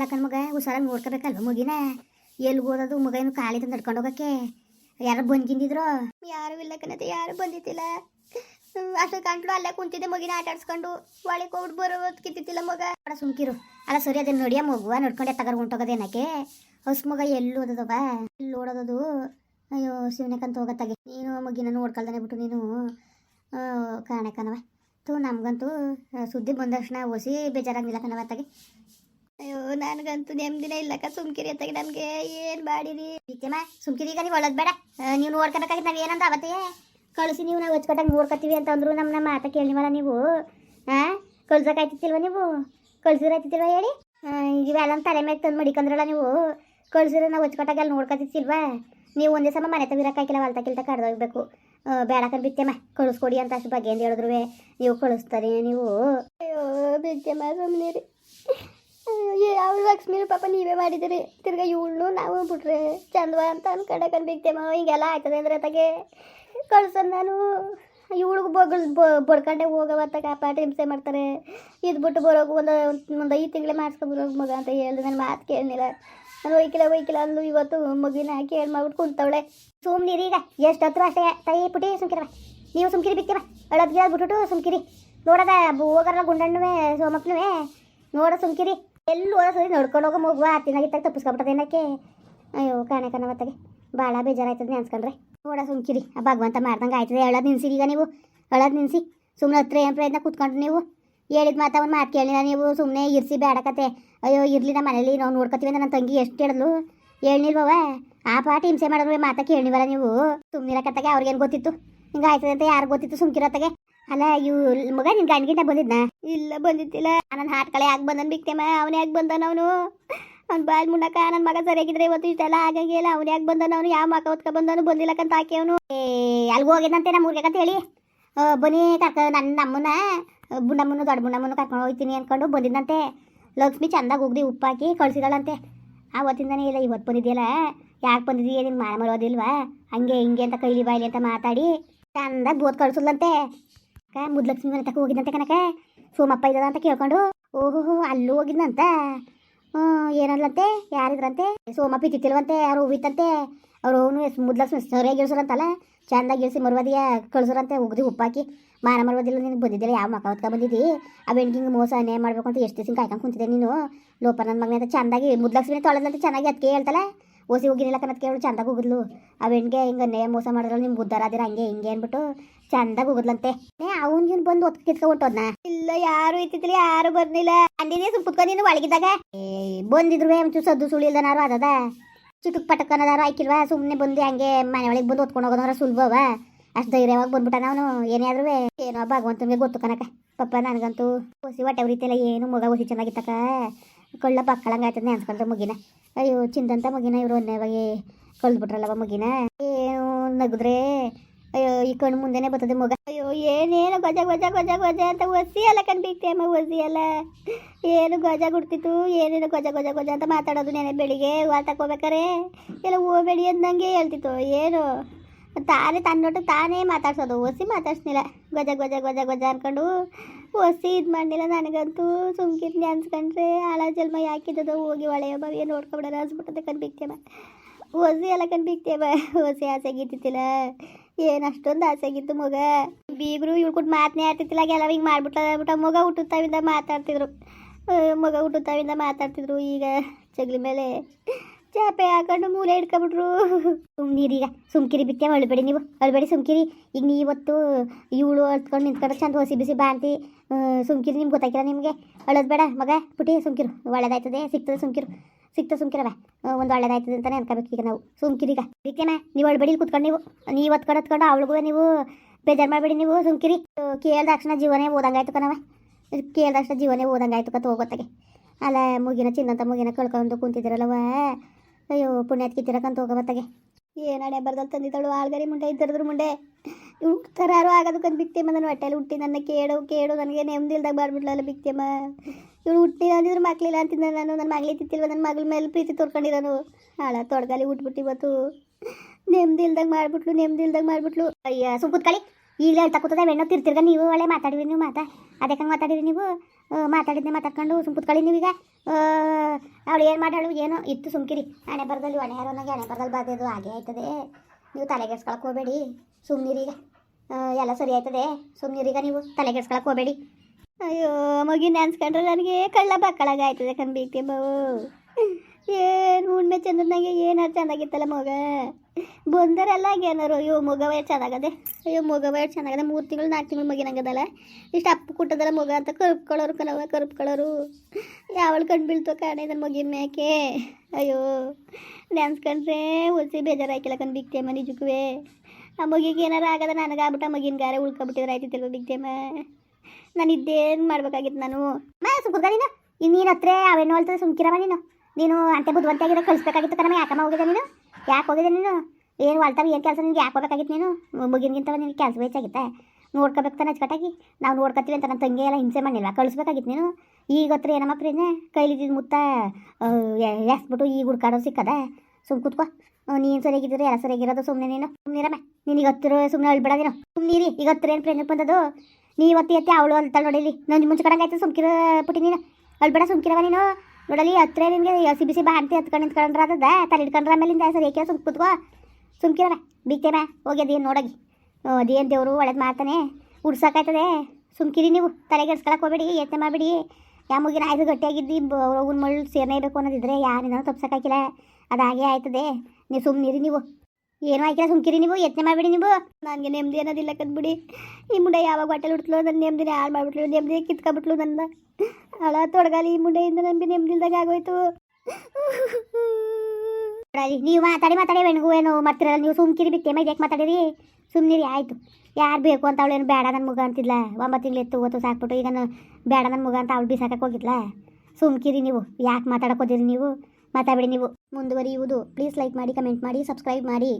ಅಲಕ್ಕನ ಮಗ ಹುಷಾರಾಗಿ ನೋಡ್ಕೋಬೇಕಲ್ವ ಮಗಿನ? ಎಲ್ಲಿ ಓದೋದು ಮಗ ಏನು ಕಾಲಿದ ನಡ್ಕೊಂಡು ಹೋಗಕ್ಕೆ? ಯಾರು ಬಂದಿದ್ರು ಯಾರು ಇಲ್ಲ ಕಣತೆ ಯಾರು ಬಂದಿದ್ದಿಲ್ಲ. ಅಷ್ಟು ಕಂಟ್ಲು ಅಲ್ಲೇ ಕುಂತಿದ್ದೆ ಮಗಿನ ಆಟ ಆಡ್ಸ್ಕೊಂಡು. ಒಳಗೆ ಹೋಗ್ಬಿಟ್ಟು ಬರೋದು ಕಿತ್ತಿತ್ತಿಲ್ಲ ಮಗ. ಬಡ ಸುಮ್ಕಿರು. ಅಲ್ಲ ಸರಿ ಅದನ್ನ ನೋಡಿಯ ಮಗುವ ನೋಡ್ಕೊಂಡೆ ತಗರ್ ಹೊಂಟೋಗೋದೇನಕ್ಕೆ ಹೊಸ್ ಮಗ ಎಲ್ಲಿ ಓದೋದವ ಎಲ್ಲಿ ಓಡೋದು ಅಯ್ಯೋ ಶಿವನಕ್ಕಂತ ಹೋಗತ್ತಾಗೆ. ನೀನು ಮಗಿನ ನೋಡ್ಕೊಳ್ದಾನೆ ಬಿಟ್ಟು ನೀನು. ಕಾಣೆ ಕಣವ ತು ನಮಗಂತೂ ಸುದ್ದಿ ಬಂದ ಓಸಿ ಬೇಜಾರಾಗಿಲ್ಲ ಕಣವ ಅತ್ತಾಗೆ. ಅಯ್ಯೋ, ನನಗಂತೂ ನೆಮ್ಮದಿನೇ ಇಲ್ಲಕ್ಕ ಸುಮ್ಕಿರಿ ಅತ್ತಾಗೆ. ನಮಗೆ ಏನು ಮಾಡಿರಿ? ಬಿತ್ತಮ್ಮ ಸುಮ್ಕಿರಿ ಈಗ, ನೀವು ಒಳದ್ ಬೇಡ. ನೀವು ನೋಡ್ಕೋಬೇಕಾಗಿತ್ತು ನಾವು ಏನಂತ ಅವತ್ತೇ ಕಳಿಸಿ ನೀವು, ನಾವು ಹಚ್ಕೊಟ್ಟಾಗ ನೋಡ್ಕೊತೀವಿ ಅಂತಂದ್ರು ನಮ್ಮ ನಮ್ಮ ಮಾತ ಕೇಳಿವಲ್ಲ ನೀವು. ಹಾಂ ಕಳ್ಸೋಕಾಯ್ತಿತ್ತಿಲ್ವ ನೀವು? ಕಳ್ಸಿರಾಯ್ತಿತ್ತಿಲ್ವ ಹೇಳಿ? ಇವೆಲ್ಲ ತಲೆ ಮೇಲೆ ತಂದು ಮಡಿಕಂದ್ರಲ್ಲ ನೀವು. ಕಳ್ಸಿರ ನಾವು ಹಚ್ಕೊಟ್ಟಾಗ ಅಲ್ಲಿ ನೋಡ್ಕೊತಿತ್ತಿಲ್ವಾ ನೀವು ಒಂದೇ ಸಮ ಮನೆ ತವಿರಕ್ಕಾಗಿಲ್ಲ ಹೊಲ್ತ ಕಿಲ್ತ ಕಡ್ದೋಗ್ಬೇಕು ಬೇಡಕನ್ ಬಿತ್ತೆಮ್ಮ ಕಳಿಸ್ಕೊಡಿ ಅಂತ ಅಷ್ಟು ಬಗ್ಗೆ ಅಂತ ಹೇಳಿದ್ರು ನೀವು ಕಳಿಸ್ತಾರೆ ನೀವು. ಅಯ್ಯೋ ಬಿತ್ತೆಮ್ಮ ಸುಮ್ಮನೆ ಲಕ್ಷ್ಮೀ ಪಾಪ ನೀವೇ ಮಾಡಿದ್ರಿ ತಿರ್ಗಾ ಇವಳು ನಾವು ಬಿಟ್ರೆ ಚಂದವ ಅಂತ ಅನ್ಕೊಂಡಕನ್ ಬಿತ್ತೆಮ್ಮ ಹಿಂಗೆಲ್ಲ ಆಯ್ತದೆ ಅಂದ್ರೆ ತಗೆ ಕಳ್ಸನ್ ನಾನು. ಇವಳಿಗೆ ಬೊಗಳ್ ಹೋಗವ ಹೋಗವತ್ತ ಕಾಪಾಟ ಹಿಂಸೆ ಮಾಡ್ತಾರೆ. ಇದು ಬಿಟ್ಟು ಬರೋಗು ಒಂದು ಒಂದು ಐದು ತಿಂಗಳೇ ಮಾಡಿಸ್ಕೊಬರೋಗು ಮಗ ಅಂತ ಹೇಳಿದೆ ನನ್ನ ಮಾತು ಕೇಳಲಿಲ್ಲ ನಾನು ಒಯ್ಕಿಲ್ಲ ಒಯ್ಕಿಲ್ಲ ಅಂದ್ಲು, ಇವತ್ತು ಮಗಿನ ಕೇಳಿ ಮಾಡ್ಬಿಟ್ಟು ಕುಂತವಳೆ. ಸುಮ್ನಿರಿ ಈಗ, ಎಷ್ಟು ಹತ್ರ ಅಷ್ಟೇ ತೈ ಪುಟಿ ಸುಮ್ಕಿರವ. ನೀವು ಸುಮ್ಕಿರಿ ಬಿಕ್ಕಿರ ಅಳದ್ ಗಿಳದ್ ಬಿಟ್ಬಿಟ್ಟು ಸುಮ್ಕಿರಿ. ನೋಡದ ಹೋಗರ ಗುಂಡಣ್ಣುವೆ, ಸೋಮಪ್ಪನುವೆ. ನೋಡ ಸುಮ್ಕಿರಿ. ಎಲ್ಲಿ ಸರಿ ನೋಡ್ಕೊಂಡು ಹೋಗೋ ಮಗುವ ತಿನ್ನಾಗಿತ್ತಾಗ ತಪ್ಪಿಸ್ಕೊಬಿಟ್ಟದೆ ಏನಕ್ಕೆ? ಅಯ್ಯೋ, ಕಾಣೆ ಕಣವತ್ತಗೆ ಭಾಳ ಬೇಜಾರಾಯ್ತದೆ ಅನ್ಸ್ಕೊಂಡ್ರೆ. ನೋಡ ಸುಮ್ಕಿರಿ. ಆ ಭಗವಂತ ಮಾಡ್ದಂಗೆ ಆಯ್ತದೆ. ಹೇಳೋದು ನಿನ್ಸಿರಿ ಈಗ ನೀವು. ಹೇಳೋದು ನಿನ್ಸಿ ಸುಮ್ಮನೆ ಹತ್ರ ಏನು ಪ್ರಯತ್ನ ಕೂತ್ಕೊಂಡ್ರು ನೀವು? ಹೇಳಿದ ಮಾತ ಅವ್ನು ಮಾತು ಕೇಳಿಲ್ಲ ನೀವು. ಸುಮ್ಮನೆ ಇರಿಸಿ ಬೇಡಕತ್ತೆ ಅಯ್ಯೋ, ಇರಲಿ ನಮ್ಮ ಮನೇಲಿ. ನಾವು ನೋಡ್ಕೊತೀವಿ ಅಂತ ನನ್ನ ತಂಗಿ ಎಷ್ಟು ಹೇಳಿದ್ಲು ಹೇಳ್ನಿಲ್ವವ ಆ ಪಾಟಿ ಹಿಂಸೆ ಮಾಡಿದ್ರು ಮಾತಾ ಕೇಳಿವಲ್ಲ ನೀವು? ಸುಮ್ಮನಿರಕತ್ತಾಗೆ ಅವ್ರಿಗೇನು ಗೊತ್ತಿತ್ತು? ಹಿಂಗೆ ಆಯ್ತದೆ ಅಂತ ಯಾರು ಗೊತ್ತಿತ್ತು ಸುಮ್ಕಿರತ್ತಾಗೆ ಅಲ್ಲ ಇವ್ ಮಗ ನಿನ್ ಗಂಡ ಬಂದಿದ್ನ? ಇಲ್ಲ, ಬಂದಿದ್ದಿಲ್ಲ. ನನ್ನ ಹಾಟ್ ಕಳೆ ಯಾಕೆ ಬಂದನ್ ಬಿಕ್ತೇಮ ಅವನ ಯಾಕೆ ಬಂದನ ಅವನು? ಅವ್ನ ಬಾಲ್ ಮುಂಡಕ ನನ್ನ ಮಗ ಸರಿಯಾಗಿದ್ರೆ ಇವತ್ತು ಇಷ್ಟೆಲ್ಲ ಆಗಂಗಿಲ್ಲ ಅವ್ನ ಯಾಕೆ ಬಂದನ ಅವನು? ಯಾವ ಮಕ ಹೊತ್ಕ ಬಂದನು ಬಂದಿಲ್ಲಕಂತ ಆಕೆ ಅವನು. ಏ ಅಲ್ಗೂ ಹೋಗಿದ್ದಂತೆ ನಮ್ಮ ಊರಿಗೆ ಅಂತ ಹೇಳಿ? ಬನ್ನಿ ಕರ್ಕ ನನ್ನ ನಮ್ಮನ್ನ ಬುಣ್ಣಮ್ಮನ ದೊಡ್ಡ ಬುಣ್ಣಮ್ಮನು ಕರ್ಕೊಂಡು ಹೋಗ್ತೀನಿ ಅನ್ಕೊಂಡು ಬಂದಿದ್ದಂತೆ ಲಕ್ಷ್ಮಿ ಚಂದಾಗಿ ಉಗ್ದಿ ಉಪ್ಪಾಕಿ ಕಳ್ಸಿದಾಳಂತೆ. ಆವತ್ತಿಂದನೇ ಇಲ್ಲ ಇವತ್ತು ಬಂದಿದೆಯಲ್ಲ? ಯಾಕೆ ಬಂದಿದೀಯ ನಿನ್ ಮಾನ ಮರೋದಿಲ್ವಾ ಹಂಗೆ, ಹಿಂಗೆ ಅಂತ ಕೈಲಿ ಬಾಯಿಲಿ ಅಂತ ಮಾತಾಡಿ ಚಂದಾಗಿ ಬೋತ್ ಕಳ್ಸಲ್ಲಂತೆ ಅಕ್ಕ ಮುದ್ಲಕ್ಷ್ಮಿ ಮನೆ ತಕ ಹೋಗಿದ್ದಂತೆ ಕನಕ ಸೋಮಪ್ಪ ಇದ್ದದ ಅಂತ ಕೇಳ್ಕೊಂಡು ಓಹೋ ಅಲ್ಲೂ ಹೋಗಿದ್ನಂತ? ಹ್ಞೂ ಏನಲ್ಲಂತೆ ಯಾರಿದ್ರಂತೆ? ಸೋಮಪ್ಪ ಇತ್ತಿಲ್ವಂತೆ ಯಾರು ಹೋಗಿತ್ತಂತೆ ಅವ್ರು ಅವನು ಮುದ್ಲಕ್ಷ್ಮಿ ಸರಿಯಾಗಿ ಇಳಿಸೋರಂತಲ್ಲ? ಚೆಂದಾಗಿ ಇಳಿಸಿ ಮರುವದಿಯ ಕಳ್ಸರಂತೆ, ಉಗ್ದಿ ಉಪ್ಪಾಕಿ. ಮಾನ ಮರುವದಿಲ್ಲ ನಿನಗೆ ಬಂದಿದ್ದಿಲ್ಲ ಯಾವ ಮಕ್ಕ ಹೊತ್ಕ ಬಂದಿದ್ದಿ? ಆ ಬೆಣ್ಕಿಂಗೆ ಮೋಸ ಅನ್ಯಾಯ ಮಾಡ್ಬೇಕು ಅಂತ ಎಷ್ಟು ದಿವಸ ಕಾಯ್ಕೊಂಡು ಕುಂತಿದ್ದೆ ನೀನು? ಲೋಪ ನನ್ನ ಮಗನ ಅಂತ ಚಂದಾಗಿ ಮುದ್ಲಕ್ಷ್ಮಿ ತೊಳೆದಂತೆ ಚೆನ್ನಾಗಿ ಅದಕ್ಕೆ ಹೇಳ್ತಲ್ಲ? ಓಸಿ ಹೋಗಿರಲಿಲ್ಲ ಕನ್ನತ್ ಕೇಳು ಚಂದಾಗಿ ಹೋಗಿದ್ಲು ಬೆಣ್ಗೆ ಹಿಂಗೆ ನೇ ಮೋಸ ಮಾಡಿದ್ರಲ್ಲ ನಿಮ್ಮ ಬುದ್ಧರಾದಿರ ಹಂಗೆ ಹಿಂಗೆ ಅನ್ಬಿಟ್ಟು ಚಂದಾಗಿ ಹೋಗಿದ್ಲಂತೆ ಏ ಇನ್ ಬಂದು ಒತ್ತು ಕಿತ್ಕೊಂಡ್ಬಿಟ್ಟೋದ್ನ ಇಲ್ಲ, ಯಾರು ಇತ್ತಿದ್ಲಿ ಯಾರು ಬರ್ಲಿಲ್ಲ. ಅಂದಿನಿ ಸುಮ್ ಕುತ್ಕೊಂಡಿನ ಒಳಗಿದ್ದಾಗ. ಏ, ಬಂದಿದ್ರು ಒಂಚೂರು ಸದ್ದು ಸುಳಿಲ್ದನಾರು ಅದದ ಚುಟುಕ್ ಪಟಕ್ ಅನ್ನೋದಾರು ಆಯ್ಕಿಲ್ವಾ ಸುಮ್ಮನೆ ಬಂದು ಹಂಗೆ ಮನೆ ಒಳಗೆ ಬಂದು ಒತ್ಕೊಂಡು ಹೋಗೋದ್ರ ಸುಲಭವ ಅಷ್ಟು ಧೈರ್ಯವಾಗಿ ಬಂದ್ಬಿಟ್ಟ ಅವನು. ಏನೇ ಏನೋ ಭಗವಂತನಿಗೆ ಗೊತ್ತು ಕನಕ ಪಪ್ಪ ನನಗಂತೂ ಹೊಸಿ ಹೊಟ್ಟೆ ಉರಿತಿಲ್ಲ, ಏನು ಮಗ ಹೊಸಿ ಚೆನ್ನಾಗಿತ್ತಕ ಕೊಳ್ಳ ಬಕ್ಕಳಂಗೆ ಆಯ್ತದೆ ಅನ್ಸ್ಕೊಂಡ್ರೆ ಮುಗಿನ. ಅಯ್ಯೋ ಚಿಂತಂತ ಮುಗಿನ ಇವರು ಒಂದೇವಾಗಿ ಕಳ್ದ್ಬಿಟ್ರಲ್ಲವ ಮುಗಿನ. ಏನು ನಗುದ್ರೆ. ಅಯ್ಯೋ, ಈ ಕಣ್ಣು ಮುಂದೆನೆ ಬರ್ತದೆ ಮಗ. ಅಯ್ಯೋ, ಏನೇನು ಗಜ ಗಜ ಗಜ ಗಜ ಅಂತ ಒಸಿ ಎಲ್ಲ ಕಣ್ಬಿಕ್ತಿ ಅಮ್ಮ, ಒಸಿ ಅಲ್ಲ. ಏನು ಗಜ ಗುಡ್ತಿತ್ತು, ಏನೇನು ಗಜ ಗಜ ಗಜ ಅಂತ ಮಾತಾಡೋದು ನೆನೆ ಬೆಳಿಗ್ಗೆ. ಹೋಗ್ಬೇಕಾರೆ? ಎಲ್ಲ ಹೋಗ್ಬೇಡಿ ಅಂದಂಗೆ ಹೇಳ್ತಿತ್ತು. ಏನು ತಾನೇ ತನ್ನೊಟ್ಟು ತಾನೇ ಮಾತಾಡ್ಸೋದು. ಒಸಿ ಮಾತಾಡ್ಸ್ನಿಲ್ಲ. ಗೊಜ ಗೊಜ ಗೊಜ ಗೊಜ ಅನ್ಕೊಂಡು ಒಸಿ ಇದು ಮಾಡಲಿಲ್ಲ ನನಗಂತೂ. ಸುಮ್ಕಿರ್ನಿ ಅನ್ಸ್ಕೊಂಡ್ರೆ ಆಳ ಜನ್ಮ ಯಾಕಿದ್ದದು ಹೋಗಿ ಒಳೆಯ ಬಾವಿಯ ನೋಡ್ಕೊಬಿಡೋಣ ಅನ್ಸ್ಬಿಟ್ಟದೆ ಕಣ್ಬಿಕ್ತೇವ ಒಸಿ ಎಲ್ಲ ಕಣ್ಬಿಕ್ತೇವ ಒಸಿ ಆಸೆಗಿದ್ದಿತ್ತಿಲ್ಲ ಏನು ಅಷ್ಟೊಂದು ಆಸೆಗಿತ್ತು ಮಗ. ಬೀಗರು ಇಳ್ಕೊಟ್ಟು ಮಾತನೇ ಆಡ್ತಿತ್ತಿಲ್ಲ ಎಲ್ಲ ಹಿಂಗೆ ಮಾಡ್ಬಿಟ್ಟ ಬಿಟ್ಟ ಮಗ ಹುಟ್ಟುತ್ತಾವಿಂದ ಮಾತಾಡ್ತಿದ್ರು. ಮಗ ಹುಟ್ಟುತ್ತಾವಿಂದ ಮಾತಾಡ್ತಿದ್ರು. ಈಗ ಜಗ್ಲಿ ಮೇಲೆ ಚಾಪೆ ಹಾಕೊಂಡು ಮೂಲೆ ಹಿಡ್ಕೊಬಿಟ್ರು. ಈಗ. ಸುಮ್ಕಿರಿ ಬಿತ್ತೆ ಅಳ್ಬೇಡಿ ನೀವು. ಅಳ್ಬೇಡಿ ಸುಮ್ಕಿರಿ. ಈಗ ನೀವತ್ತು ಇವಳು ಅಳ್ತ್ಕೊಂಡು ನಿಂತ್ಕೊಂಡು ಚಂದ ಹೊಸಿ ಬಿಸಿ ಬಾಂತಿ ಸುಮ್ಕಿರಿ ನಿಮ್ಗೆ ಗೊತ್ತಾಗಿಲ್ಲ ನಿಮಗೆ? ಅಳೋದು ಬೇಡ ಮಗ. ಪುಟಿ ಸುಮ್ಕಿರು. ಒಳ್ಳೇದಾಯ್ತದೆ. ಸಿಗ್ತದೆ ಸುಮ್ಕಿರು. ಸಿಕ್ತದೆ ಸುಮ್ಕಿರವ. ಒಂದು ಒಳ್ಳೇದಾಯ್ತದೆ ಅಂತಾನೆ ಅನ್ಕೋಬೇಕು ಈಗ ನಾವು. ಸುಮ್ಕಿರೀಗ ಇದಕ್ಕೇನ ನೀವು ಅಳ್ಬೇಡಿ ಕುತ್ಕೊಂಡು ನೀವು. ನೀವು ಹೊತ್ಕೊಂಡು ಹೊತ್ಕೊಂಡು ಅವಳಿಗೂ ನೀವು ಬೇಜಾರು ಮಾಡಬೇಡಿ ನೀವು. ಸುಮ್ಕಿರಿ. ಕೇಳಿದ ತಕ್ಷಣ ಜೀವನೇ ಓದಂಗಾಯ್ತು ಕಣವ ಕೇಳಿದ ತಕ್ಷಣ ಜೀವನೇ ಓದಂಗಾಯ್ತು ಕತ್ ಹೋಗೋತ್ತಾಗೆ ಅಲ್ಲ, ಮುಗಿನ ಚಿನ್ನಂತ ಮುಗಿನ ಕಳ್ಕೊಂಡು ಕುಂತಿದ್ದೀರಲ್ಲವ ಅಯ್ಯೋ ಪುಣ್ಯಾತ್ ಕಿತ್ತಿರಕಂತ ಹೋಗಬತ್ತಾಗೆ ಏನಾಡೆ ಬರ್ದಲ್ಲಿ ತಂದಿದ್ದಳು? ಆಳ್ಗರಿ ಮುಂಡೆ, ಇದ್ದರದ್ರ ಮುಂಡೆ. ಇವ್ಳು ತರಾರು ಆಗೋದಕ್ಕಂತ ಬಿಕ್ತಿಯಮ್ಮ ನನ್ನ ಹೊಟ್ಟೆಲಿ? ಹುಟ್ಟಿ ನನ್ನ ಕೇಳು ಕೇಳು ನನಗೆ ನೆಮ್ಮದಿಲ್ದಾಗ ಮಾಡ್ಬಿಡ್ಲಲ್ಲ ಬಿಕ್ತಿಯಮ್ಮ. ಇವಳು ಹುಟ್ಟಿ ಅಂದಿದ್ರು ಮಕ್ಳಿಲ್ಲ ಅಂತಿದ್ದ ನಾನು. ನನ್ನ ಮಗಳಿ ತಿತ್ತಿಲ್ವ? ನನ್ನ ಮಗಳ ಮೇಲೆ ಪ್ರೀತಿ ತೋರ್ಕೊಂಡಿರೋನು. ಹಾಳ ತೊಡಗಾಲಿ ಹುಟ್ಬಿಟ್ಟು ಇವತ್ತು. ನೆಮ್ಮದಿ ಇಲ್ದಾಗ ಮಾಡ್ಬಿಟ್ಲು ನೆಮ್ಮದಿಲ್ದಾಗ ಮಾಡ್ಬಿಟ್ಲು. ಅಯ್ಯ ಸುಮ್ ಕೂತ್ಕೊಳ್ಳಿ ಈಗ ಹೇಳ್ತಾ ಕೂತದ ಹೆಣ್ಣು ತಿರ್ತಿರ್ಗ ನೀವು, ಒಳ್ಳೆ ಮಾತಾಡಿರಿ ನೀವು ಮಾತಾ. ಅದಕ್ಕೆ ಹಂಗೆ ಮಾತಾಡಿರಿ ನೀವು? ಮಾತಾಡಿದ್ದೆ ಮಾತಾಡ್ಕೊಂಡು ಸುಮ್ ಕೂತ್ಕೊಳ್ಳಿ ನೀವೀಗ ಅವಳು ಏನು ಮಾಡಾಳು ಏನೋ ಇತ್ತು ಸುಮ್ಕಿರಿ. ಹಣೆ ಬರದಲ್ಲಿ, ಒಣೆ ಯಾರೋನಾಗೆ ಹಣೆ ಬರದಲ್ಲಿ ಬರ್ದಿದ್ದು. ಹಾಗೆ ಆಯ್ತದೆ. ನೀವು ತಲೆಗೆಡ್ಸ್ಕೊಳಕ್ಕೆ ಹೋಗಬೇಡಿ. ಸುಮ್ಮನಿರೀಗ ಎಲ್ಲ ಸರಿ ಆಯ್ತದೆ. ಸುಮ್ಮನಿರೀಗ ನೀವು. ತಲೆಗೆಡ್ಸ್ಕೊಳಕ್ಕೆ ಹೋಗಬೇಡಿ. ಅಯ್ಯೋ, ಮಗಿನ ಅನ್ಸ್ಕೊಂಡ್ರೆ ನನಗೆ ಕಳ್ಳ ಬಕ್ಕಳಾಗ ಆಯ್ತದೆ ಕನ್ಬೇಕೆ ಬಾವು ಏನು ಉಣ್ಮೆ ಚಂದ್ರನಾಗೆ ಏನಾರು ಚೆನ್ನಾಗಿತ್ತಲ್ಲ ಮಗ? ಬಂದರೆಲ್ಲ ಏನಾರು ಅಯ್ಯೋ ಮಗವೇ ಚೆನ್ನಾಗದೆ ಅಯ್ಯೋ ಮಗವೇ ಚೆನ್ನಾಗದೆ ಮೂರು ತಿಂಗಳು, ನಾಲ್ಕು ತಿಂಗಳು ಮಗಿನಂಗದಲ್ಲ. ಇಷ್ಟು ಅಪ್ಪು ಕೊಟ್ಟದಲ್ಲ ಮಗ ಅಂತ ಕರುಪ್ಕೊಳ್ಳೋರು ಕಲವ, ಕರುಪ್ಕೊಳ್ಳೋರು. ಯಾವಳು ಕಣ್ಣು ಬೀಳ್ತೋ ಕಾಣೆ ನನ್ನ ಮಗಿನ ಮ್ಯಾಕೆ ಅಯ್ಯೋ, ಡ್ಯಾನ್ಸ್ ನೆನ್ಸ್ಕೊಂಡ್ರೆ ಉಳಿಸಿ ಬೇಜಾರಾಯ್ಕಿಲ್ಲ ಕಣ್ ಬಿಕ್ತೇಮ್ಮ ನಿಜಕ್ಕೂ ಆ ಮಗಿಗೆ ಏನಾರು ಆಗದ ನನಗೆ ಆಗ್ಬಿಟ್ಟ ಮಗಿನ ಗಾರೆ ಉಳ್ಕೊಬಿಟ್ಟಿದ್ರೆ ಆಯ್ತಿತ್ತಲ್ವ ಬಿಕ್ತೇಮ್ಮ ನಾನು ಇದ್ದೇನು ಮಾಡ್ಬೇಕಾಗಿತ್ತು ನಾನು? ಮಾ ಸುಖ ನೀನು. ಇನ್ನೀನು ಹತ್ರ ಅವೇನು ಅಲ್ತದೆ ಸುಮ್ಕಿರಮ್ಮ ನೀನು. ನೀನು ಅಂತೆ ಬುದ್ಧಿವಂತಾಗಿರೋ ಕಳಿಸ್ಬೇಕಾಗಿತ್ತು ಕಣಮ್ಮ. ಯಾಕಮ್ಮ ಹೋಗಿದೆ ನೀನು? ಯಾಕೆ ಹೋಗಿದೆ ನೀನು? ಏನು ಅಲ್ತಾವ ಏನು ಕೆಲಸ ನಿನಗೆ ಯಾಕೆ ಹೋಗ್ಬೇಕಾಗಿತ್ತು ನೀನು? ಮುಗಿನಗಿಂತ ನಿನಗೆ ಕೆಲಸ ಹೆಚ್ಚಾಗಿತ್ತೆ ನೋಡ್ಕೋಬೇಕು ತಾನೆ ನಾವು ನೋಡ್ಕೊತೀವಿ ಅಂತ ನನ್ನ ತಂಗಿ ಎಲ್ಲ ಹಿಂಸೆ ಮಾಡಿಲ್ವಾ ಕಳಿಸ್ಬೇಕಾಗಿತ್ತು ನೀನು? ಈಗ ಹತ್ರ ಏನಮ್ಮ ಪ್ರೇನೆ ಕೈಲಿದ್ದಿದ್ದು ಮುತ್ತ ಎಸ್ಬಿಟ್ಟು ಈಗ ಹುಡ್ಕಾಡೋ ಸಿಕ್ಕದ? ಸುಮ್ ಕೂತ್ಕೋ. ನೀನು ಸರಿಯಾಗಿದ್ರೆ ಎಲ್ಲ ಸರಿಯಾಗಿರೋದು ಸುಮ್ಮನೆ ನೀನು. ಸುಮ್ಮನಿರಮ್ಮ ನಿನಗೆ ಹತ್ತಿರ ಸುಮ್ಮನೆ ಅಳ್ಬೇಡ ನೀನು. ಸುಮ್ಮನಿರಿ ಈಗ ಹತ್ತಿರ ಏನು ಪ್ರೇರಣೆ ಬಂದದು ನೀವತ್ತಿ ಎತ್ತಿ ಅವಳು ಅಂತ ನೋಡಿಲಿ ನಾನು ಮುಂಚೆ ಕಡಂಗಾಯ್ತು ಸುಮ್ಕಿರ ಪುಟ್ಟಿ ನೀನು. ಅಳ್ಬೇಡ ಸುಮ್ಕಿರವ ನೀನು. ನೋಡಲಿ, ಹತ್ರ ನಿನಗೆ ಸಿ ಬಿಸಿ ಬಾಡ್ತಿ ಹತ್ಕೊಂಡು ನಿಂತ್ಕೊಂಡ್ರೆ ಅದ, ತಲೆ ಹಿಡ್ಕೊಂಡ್ರೆ ಆಮೇಲಿಂದ ಸರಿ ಏಕೆ ಸುಮ್ ಕೂತ್ಕೋ. ಸುಮ್ಕಿರ ಬಿತ್ತೇನ ಹೋಗಿ ಅದೇನು ನೋಡಗಿ. ಅದೇನು ದೇವರು ಒಳಗೆ ಮಾಡ್ತಾನೆ. ಉಡ್ಸೋಕಾಯ್ತದೆ ಸುಮ್ಕಿರಿ ನೀವು, ತಲೆಗೆ ಎಡ್ಸ್ಕೊಳಕ್ಕೆ ಹೋಗ್ಬೇಡಿ, ಯತ್ನೆ ಮಾಡಬೇಡಿ. ಯಾವ ಮುಗಿನ ಆಯ್ತು, ಗಟ್ಟಿಯಾಗಿದ್ದು ಹೋಗಿನ ಮಳ್ಳು ಸೇರ್ನೇಬೇಕು ಅನ್ನೋದಿದ್ರೆ ಯಾರಿನ ತಪ್ಸಕ್ಕಾಗಿಲ್ಲ. ಅದು ಹಾಗೆ ಆಯ್ತದೆ. ನೀವು ಸುಮ್ಮನಿರಿ ನೀವು. ಏನೂ ಆಯ್ಕೆ ಸುಮ್ಕಿರಿ ನೀವು, ಯತ್ನೆ ಮಾಡಬೇಡಿ ನೀವು. ನನಗೆ ನೆಮ್ಮದಿ ಅನ್ನೋದಿಲ್ಲ ಕದ್ಬಿಡಿ ಈ ಮುಂಡೆ ಯಾವಾಗ ಹೊಟ್ಟೆಲಿ ಹುಡ್ತಲೋ ನನ್ನ ನೆಮ್ಮದಿನ ಹಾಳು ಮಾಡಿಬಿಟ್ಲು ನೆಮ್ಮದಿ ಕಿತ್ಕೊಬಿಟ್ಲು ನನ್ನ. ಹಳ ತೊಡಗಾಲಿ ಮುಂಡೆಯಿಂದ ನಂಬಿ ನೆಮ್ಮದಿಲ್ದಾಗ ಆಗೋಯ್ತು. ನೀವು ಮಾತಾಡಿ ಮಾತಾಡಿ ಬೆಣಗು ಏನು ಮಾಡ್ತಿರಲ್ಲ ನೀವು ಸುಮ್ಕಿರಿ ಬಿತ್ತೆ ಮೈ ಯಾಕೆ ಮಾತಾಡಿರಿ? ಸುಮ್ಮನಿರಿ ಆಯಿತು. ಯಾರು ಬೇಕು ಅಂತ ಅವಳೇನು ಬೇಡ ನನ್ನ ಮುಗ ಅಂತಿದ್ಲ? ಒಂಬತ್ತು ತಿಂಗಳು ಎತ್ತು ಓತು ಸಾಕ್ಬಿಟ್ಟು ಈಗ ಬೇಡ ನನ್ನ ಮುಗ ಅಂತ ಅವಳು ಬಿಸಾಕಕ್ಕೆ ಹೋಗಿದ್ಲ? ಸುಮ್ಕಿರಿ ನೀವು, ಯಾಕೆ ಮಾತಾಡಕ್ಕೆ ಹೋದಿರಿ ನೀವು? ಮಾತಾಡಬೇಡಿ ನೀವು. ಮುಂದುವರಿಯುವುದು. ಪ್ಲೀಸ್ ಲೈಕ್ ಮಾಡಿ ಕಮೆಂಟ್ ಮಾಡಿ ಸಬ್ಸ್ಕ್ರೈಬ್ ಮಾಡಿ.